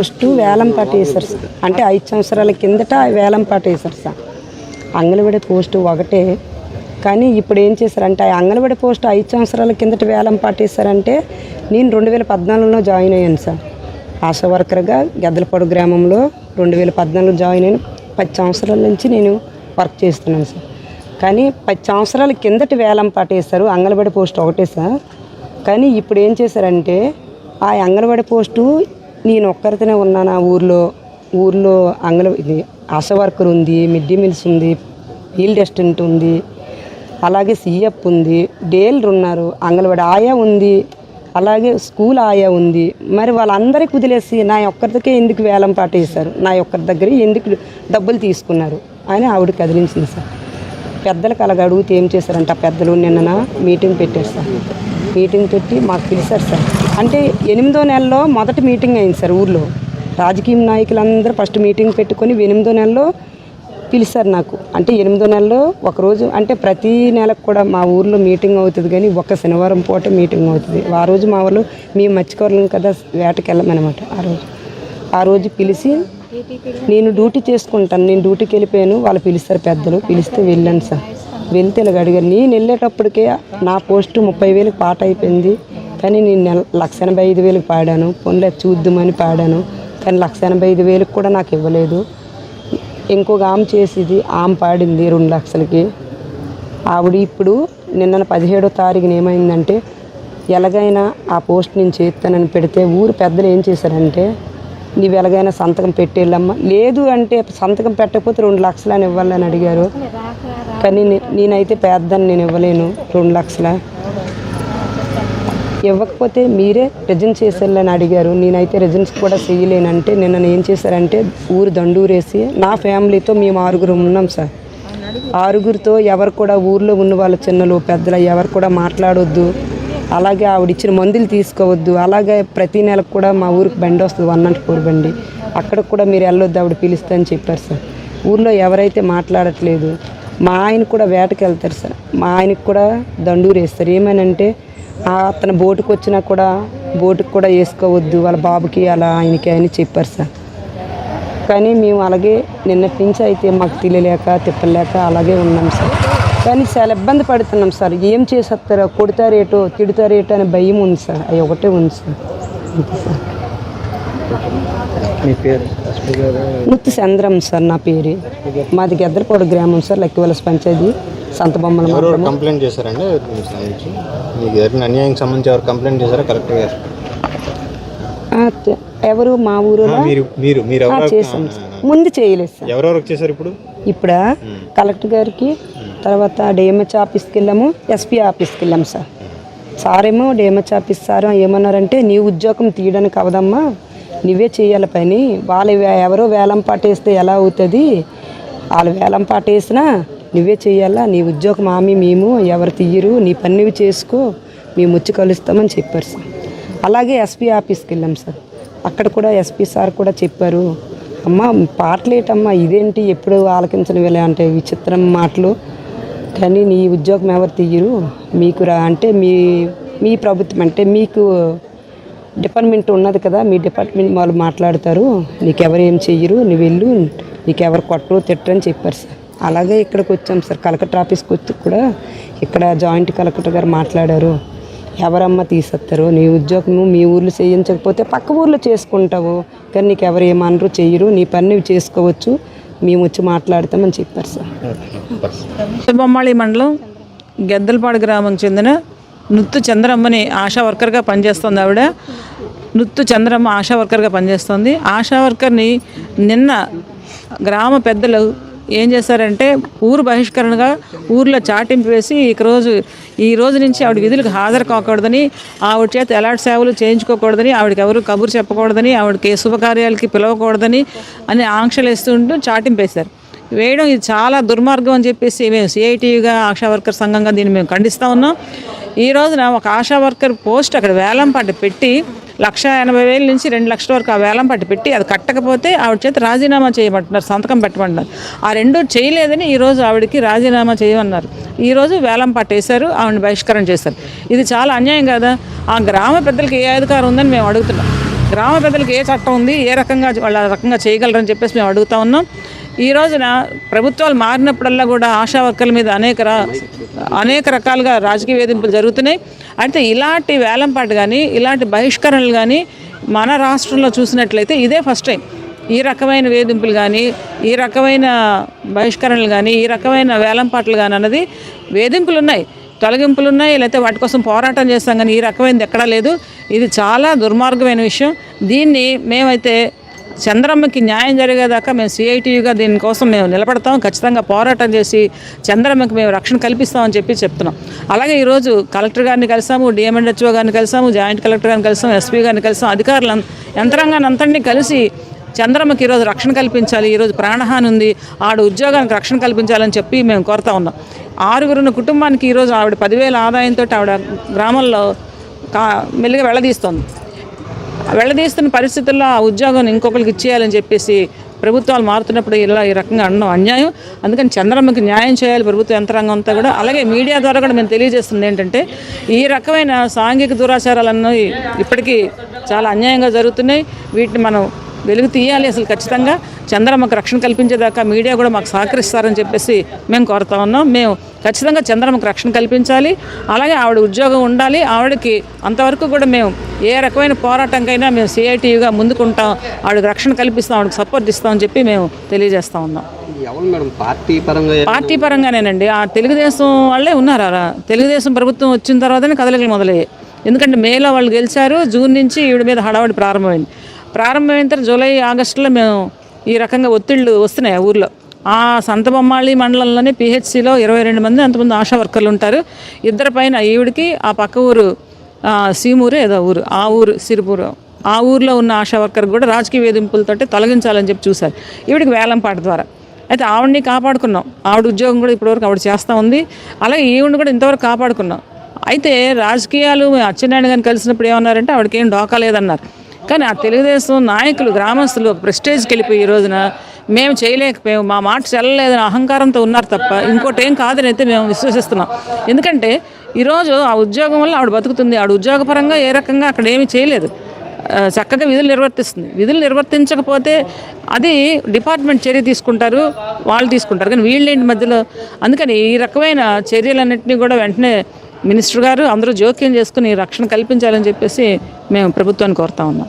Post వేలంపాటి వేశారు sir. అంటే ఐదు సంవత్సరాల కిందట వేలంపాట వేశారు సార్. అంగన్వాడీ పోస్టు ఒకటే. కానీ ఇప్పుడు ఏం చేశారంటే ఆ అంగన్వాడీ పోస్ట్ ఐదు సంవత్సరాల కిందట వేలం పాటేశారంటే నేను రెండు వేల పద్నాలుగులో జాయిన్ అయ్యాను సార్. ఆశా వర్కర్గా గెద్దలపొడు గ్రామంలో రెండు వేల పద్నాలుగు జాయిన్ అయిన పది సంవత్సరాల నుంచి నేను వర్క్ చేస్తున్నాను సార్. కానీ పది సంవత్సరాల కిందట వేలం పాటేశారు అంగన్వాడి అంగన్వాడీ పోస్ట్ ఒకటే సార్. కానీ ఇప్పుడు ఏం చేశారంటే ఆ అంగన్వాడీ పోస్టు నేను ఒక్కరితోనే ఉన్నాను ఆ ఊర్లో? ఊర్లో అంగల ఇది ఆశా వర్కర్ ఉంది మిడ్ డే మీల్స్ ఉంది ఫీల్డ్ అసిస్టెంట్ ఉంది అలాగే సిఎఫ్ ఉంది డేలర్ ఉన్నారు అంగన్వాడి ఆయా ఉంది అలాగే స్కూల్ ఆయా ఉంది. మరి వాళ్ళందరికీ కుదిలేసి నా ఒక్కరికే ఎందుకు వేలం పాట వేశారు నా ఒక్కరి దగ్గర ఎందుకు డబ్బులు తీసుకున్నారు? అని ఆవిడ కదిలించింది సార్. పెద్దలకు అలాగ అడుగుతూ ఏం చేశారంట ఆ పెద్దలు నిన్న మీటింగ్ పెట్టారు సార్. మీటింగ్ పెట్టి మాకు పిలిచారు సార్. అంటే ఎనిమిదో నెలలో మొదటి మీటింగ్ అయింది సార్ ఊర్లో. రాజకీయ నాయకులందరూ ఫస్ట్ మీటింగ్ పెట్టుకొని ఎనిమిదో నెలలో పిలిచారు నాకు. అంటే ఎనిమిదో నెలలో ఒకరోజు అంటే ప్రతి నెలకు కూడా మా ఊర్లో మీటింగ్ అవుతుంది కానీ ఒక శనివారం పూట మీటింగ్ అవుతుంది. ఆ రోజు మా వాళ్ళు మేము మర్చిపోలేం కదా వేటకి వెళ్ళమనమాట ఆ రోజు. ఆ రోజు పిలిచి నేను డ్యూటీ చేసుకుంటాను నేను డ్యూటీకి వెళ్ళిపోయాను వాళ్ళు పిలుస్తారు పెద్దలు పిలిస్తే వెళ్ళాను సార్. వెళ్తే ఇలాగ అడిగారు. నేను వెళ్ళేటప్పటికే నా పోస్టు ముప్పై వేలకు పాట అయిపోయింది. కానీ నేను నెల లక్ష ఎనభై ఐదు వేలకు పాడాను. పొన్లే చూద్దామని పాడాను. కానీ లక్ష ఎనభై ఐదు వేలకు కూడా నాకు ఇవ్వలేదు. ఇంకొక ఆమె చేసేది ఆమె పాడింది రెండు లక్షలకి. ఆవిడ ఇప్పుడు నిన్న పదిహేడో తారీఖున ఏమైందంటే ఎలాగైనా ఆ పోస్ట్ నేను చేస్తానని పెడితే ఊరు పెద్దలు ఏం చేశారంటే నీవు ఎలాగైనా సంతకం పెట్టేళ్ళమ్మా. లేదు అంటే సంతకం పెట్టకపోతే రెండు లక్షలు అని ఇవ్వాలని అడిగారు. కానీ నేనైతే పేద్దని నేను ఇవ్వలేను. రెండు లక్షల? ఇవ్వకపోతే మీరే రిజన్ చేసేళ్ళని అడిగారు. నేనైతే రిజన్స్ కూడా చేయలేనంటే నిన్న ఏం చేశారంటే ఊరు దండూరేసి నా ఫ్యామిలీతో మేము ఆరుగురు ఉన్నాం సార్. ఆరుగురితో ఎవరు కూడా ఊర్లో ఉన్న వాళ్ళ చిన్నలు పెద్దలు ఎవరు కూడా మాట్లాడొద్దు. అలాగే ఆవిడ ఇచ్చిన మందులు తీసుకోవద్దు. అలాగే ప్రతి నెలకు కూడా మా ఊరికి బండి వస్తుంది వన్ నాట్ ఫోర్ బండి. అక్కడ కూడా మీరు వెళ్ళొద్దు ఆవిడ పిలుస్తా అని చెప్పారు సార్. ఊర్లో ఎవరైతే మాట్లాడట్లేదు మా ఆయన కూడా వేటకి వెళ్తారు సార్. మా ఆయనకి కూడా దండూరు వేస్తారు ఏమనంటే అతను బోటుకు వచ్చినా కూడా బోటుకు కూడా వేసుకోవద్దు వాళ్ళ బాబుకి అలా ఆయనకి అని చెప్పారు సార్. కానీ మేము అలాగే నిన్నటి నుంచి అయితే మాకు తెలియలేక తిప్పలేక అలాగే ఉన్నాం సార్. కానీ చాలా ఇబ్బంది పడుతున్నాం సార్. ఏం చేసేస్తారో కొడతారేటో తిడతారేటో అనే భయం ఉంది సార్. అవి ఒకటే ఉంది సార్. అంతే సార్. మీ పేరు? ముత్తు చంద్రం సార్ నా పేరు. మాది గెద్దరపాడు గ్రామం సార్ లక్కివలస పంచాయతీ సంతబొమ్మల కంప్లైంట్ చేశారండి మీకు జరిగిన అన్యాయంకి సంబంధించి ఎవరు కంప్లైంట్ చేశారా తె- ఎవరు మా ఊరిలో మీరు మీరు చేసాం ముందు చేయలేదు సార్. ఎవరెవరికి చేశారు ఇప్పుడు? ఇప్పుడు? కలెక్టర్ గారికి తర్వాత డిఎంహెచ్ ఆఫీస్కి వెళ్ళాము ఎస్పీ ఆఫీస్కి వెళ్ళాము సార్. సార్ ఏమో డిఎంహెచ్ ఆఫీస్ సార్ ఏమన్నారంటే నీ ఉద్యోగం తీయడానికి అవదమ్మా నువ్వే చేయాలి పని. వాళ్ళు ఎవరో వేలం పాట వేస్తే ఎలా అవుతుంది? వాళ్ళు వేలం పాట వేసినా నువ్వే చేయాలా నీ ఉద్యోగం ఆమె మేము ఎవరు తీయరు నీ పని నువ్వు చేసుకో మేము వచ్చి కలుస్తామని చెప్పారు సార్. అలాగే ఎస్పీ ఆఫీస్కి వెళ్ళాం సార్. అక్కడ కూడా ఎస్పీ సార్ కూడా చెప్పారు అమ్మ పాటలేటమ్మా ఇదేంటి? ఎప్పుడు ఆలకించని వెళ్ళా అంటే విచిత్రం మాటలు. కానీ నీ ఉద్యోగం ఎవరు తీయరు? మీకు రా అంటే మీ మీ ప్రభుత్వం అంటే మీకు డిపార్ట్మెంట్ ఉన్నది కదా మీ డిపార్ట్మెంట్ వాళ్ళు మాట్లాడతారు నీకెవరు ఏం చెయ్యరు? నువ్వు వెళ్ళు నీకెవరు కొట్టరు తిట్టరు అని చెప్పారు సార్. అలాగే ఇక్కడికి వచ్చాం సార్ కలెక్టర్ ఆఫీస్కి వచ్చి కూడా ఇక్కడ జాయింట్ కలెక్టర్ గారు మాట్లాడారు. ఎవరమ్మ తీసేస్తారు నీ ఉద్యోగం మీ ఊర్లో చేయించకపోతే పక్క ఊర్లో చేసుకుంటావు. కానీ నీకు ఎవరు ఏమనరు చెయ్యరు. నీ పని నువ్వు చేసుకోవచ్చు. మేము వచ్చి మాట్లాడతామని చెప్పారు సార్. బొమ్మాళి మండలం గెద్దలపాడు గ్రామం చెందిన నుత్తు చంద్రమ్మని ఆశా వర్కర్గా పనిచేస్తుంది ఆవిడ. నుత్తు చంద్రమ్మ ఆశా వర్కర్గా పనిచేస్తుంది. ఆశా వర్కర్ని నిన్న గ్రామ పెద్దలు ఏం చేశారంటే ఊరు బహిష్కరణగా ఊర్లో చాటింపు వేసి ఈరోజు రోజు ఈ రోజు నుంచి ఆవిడ విధులకు హాజరు కాకూడదని ఆవిడ చేత ఎలాంటి సేవలు చేయించుకోకూడదని ఆవిడకి ఎవరు కబురు చెప్పకూడదని ఆవిడకి శుభకార్యాలకి పిలవకూడదని అని ఆంక్షలు వేస్తుంటూ చాటింపు వేశారు వేయడం ఇది చాలా దుర్మార్గం అని చెప్పేసి మేము సిఐటీగా ఆశా వర్కర్ సంఘంగా దీన్ని మేము ఖండిస్తూ ఉన్నాం. ఈ రోజున ఒక ఆశా వర్కర్ పోస్ట్ అక్కడ వేలంపాట పెట్టి లక్ష ఎనభై వేల నుంచి రెండు లక్షల వరకు ఆ వేలం పట్టి పెట్టి అది కట్టకపోతే ఆవిడ చేత రాజీనామా చేయమంటున్నారు సంతకం పెట్టమంటున్నారు ఆ రెండు చేయలేదని ఈరోజు ఆవిడకి రాజీనామా చేయమన్నారు. ఈరోజు వేలం పట్టేశారు వేశారు ఆవిడని బహిష్కరణ చేశారు. ఇది చాలా అన్యాయం కదా? ఆ గ్రామ పెద్దలకి ఏ అధికారం ఉందని మేము అడుగుతున్నాం. గ్రామ పెద్దలకు ఏ చట్టం ఉంది ఏ రకంగా వాళ్ళ రకంగా చేయగలరని చెప్పేసి మేము అడుగుతా ఉన్నాం. ఈ రోజున ప్రభుత్వాలు మారినప్పుడల్లా కూడా ఆశా వర్కర్ల మీద అనేక అనేక రకాలుగా రాజకీయ వేధింపులు జరుగుతున్నాయి. అయితే ఇలాంటి వేలంపాటు కానీ ఇలాంటి బహిష్కరణలు కానీ మన రాష్ట్రంలో చూసినట్లయితే ఇదే ఫస్ట్ టైం. ఈ రకమైన వేధింపులు కానీ ఈ రకమైన బహిష్కరణలు కానీ ఈ రకమైన వేలంపాట్లు కానీ అన్నది వేధింపులు ఉన్నాయి తొలగింపులు ఉన్నాయి లేకపోతే వాటి కోసం పోరాటం చేస్తాం కానీ ఈ రకమైనది ఎక్కడా లేదు. ఇది చాలా దుర్మార్గమైన విషయం. దీన్ని మేమైతే చంద్రమ్మకి న్యాయం జరిగేదాకా మేము సిఐటియుగా దీనికోసం మేము నిలబడతాం. ఖచ్చితంగా పోరాటం చేసి చంద్రమ్మకి మేము రక్షణ కల్పిస్తామని చెప్పి చెప్తున్నాం. అలాగే ఈరోజు కలెక్టర్ గారిని కలిసాము డిఎంఎన్హెచ్ఓ గారిని కలిసాము జాయింట్ కలెక్టర్ గారిని కలిసాము ఎస్పీ గారిని కలిసాం అధికారులు యంత్రాంగాన్ని అంతటినీ కలిసి చంద్రమ్మకి ఈరోజు రక్షణ కల్పించాలి ఈరోజు ప్రాణహాని ఉంది ఆవిడ ఉద్యోగానికి రక్షణ కల్పించాలని చెప్పి మేము కోరుతా ఉన్నాం. ఆరుగురున్న కుటుంబానికి ఈరోజు ఆవిడ పదివేల ఆదాయంతో ఆవిడ గ్రామంలో కా మెల్లిగా వెళ్ళదీస్తోంది. వెళ్ళదీస్తున్న పరిస్థితుల్లో ఆ ఉద్యోగం ఇంకొకరికి ఇచ్చేయాలని చెప్పేసి ప్రభుత్వాలు మారుతున్నప్పుడు ఇలా ఈ రకంగా అనడం అన్యాయం. అందుకని చంద్రమ్మకి న్యాయం చేయాలి ప్రభుత్వ యంత్రాంగం అంతా కూడా. అలాగే మీడియా ద్వారా కూడా మేము తెలియజేస్తుంది ఏంటంటే ఈ రకమైన సాంఘిక దురాచారాలన్నీ ఇప్పటికీ చాలా అన్యాయంగా జరుగుతున్నాయి. వీటిని మనం వెలుగు తీయాలి అసలు ఖచ్చితంగా. చంద్రమ్మకు రక్షణ కల్పించేదాకా మీడియా కూడా మాకు సహకరిస్తారని చెప్పేసి మేము కోరుతా ఉన్నాం. మేము ఖచ్చితంగా చంద్రమ్మకు రక్షణ కల్పించాలి. అలాగే ఆవిడ ఉద్యోగం ఉండాలి. ఆవిడకి అంతవరకు కూడా మేము ఏ రకమైన పోరాటంకైనా మేము సిఐటియుగా ముందుకుంటాం. ఆవిడకి రక్షణ కల్పిస్తాం. ఆవిడకి సపోర్ట్ ఇస్తామని చెప్పి మేము తెలియజేస్తా ఉన్నాం. పార్టీ పరంగా పార్టీ పరంగానేనండి. ఆ తెలుగుదేశం వాళ్ళే ఉన్నారు. తెలుగుదేశం ప్రభుత్వం వచ్చిన తర్వాతనే కదలికలు మొదలయ్యాయి. ఎందుకంటే మేలో వాళ్ళు గెలిచారు. జూన్ నుంచి ఈవిడ మీద హడావడి ప్రారంభమైంది. ప్రారంభమైన తర్వాత జూలై ఆగస్టులో మేము ఈ రకంగా ఒత్తిళ్ళు వస్తున్నాయి ఆ ఊర్లో. ఆ సంతబొమ్మాళి మండలంలోనే పిహెచ్సిలో ఇరవై రెండు మంది అంతమంది ఆశా వర్కర్లు ఉంటారు. ఇద్దరు పైన ఈవిడికి ఆ పక్క ఊరు సీమూరు ఏదో ఊరు ఆ ఊరు సిరిపూరు ఆ ఊర్లో ఉన్న ఆశా వర్కర్ కూడా రాజకీయ వేధింపులతోటి తొలగించాలని చెప్పి చూశారు. ఈవిడికి వేలంపాట ద్వారా. అయితే ఆవిడని కాపాడుకున్నాం. ఆవిడ ఉద్యోగం కూడా ఇప్పటివరకు ఆవిడ చేస్తూ ఉంది. అలాగే ఈవిడిని కూడా ఇంతవరకు కాపాడుకున్నాం. అయితే రాజకీయాలు అచ్చెన్నాయుడు గారిని కలిసినప్పుడు ఏమన్నారంటే ఆవిడకి ఏం డోకా లేదన్నారు. కానీ ఆ తెలుగుదేశం నాయకులు గ్రామస్తులు ఒక ప్రెస్టేజ్కి వెళ్ళిపోయి ఈ రోజున మేము చేయలేకపోయాము మా మాట చెల్లలేదని అహంకారంతో ఉన్నారు తప్ప ఇంకోటి ఏం కాదని అయితే మేము విశ్వసిస్తున్నాం. ఎందుకంటే ఈరోజు ఆ ఉద్యోగం వల్ల ఆవిడ బతుకుతుంది ఆవిడ ఉద్యోగపరంగా ఏ రకంగా అక్కడ ఏమీ చేయలేదు. చక్కగా విధులు నిర్వర్తిస్తుంది. విధులు నిర్వర్తించకపోతే అది డిపార్ట్మెంట్ చర్య తీసుకుంటారు వాళ్ళు తీసుకుంటారు. కానీ వీళ్ళేంటి మధ్యలో? అందుకని ఈ రకమైన చర్యలన్నింటినీ కూడా వెంటనే మినిస్టర్ గారు అందరూ జోక్యం చేసుకుని రక్షణ కల్పించాలని చెప్పేసి మేము ప్రభుత్వాన్ని కోరుతా ఉన్నాం.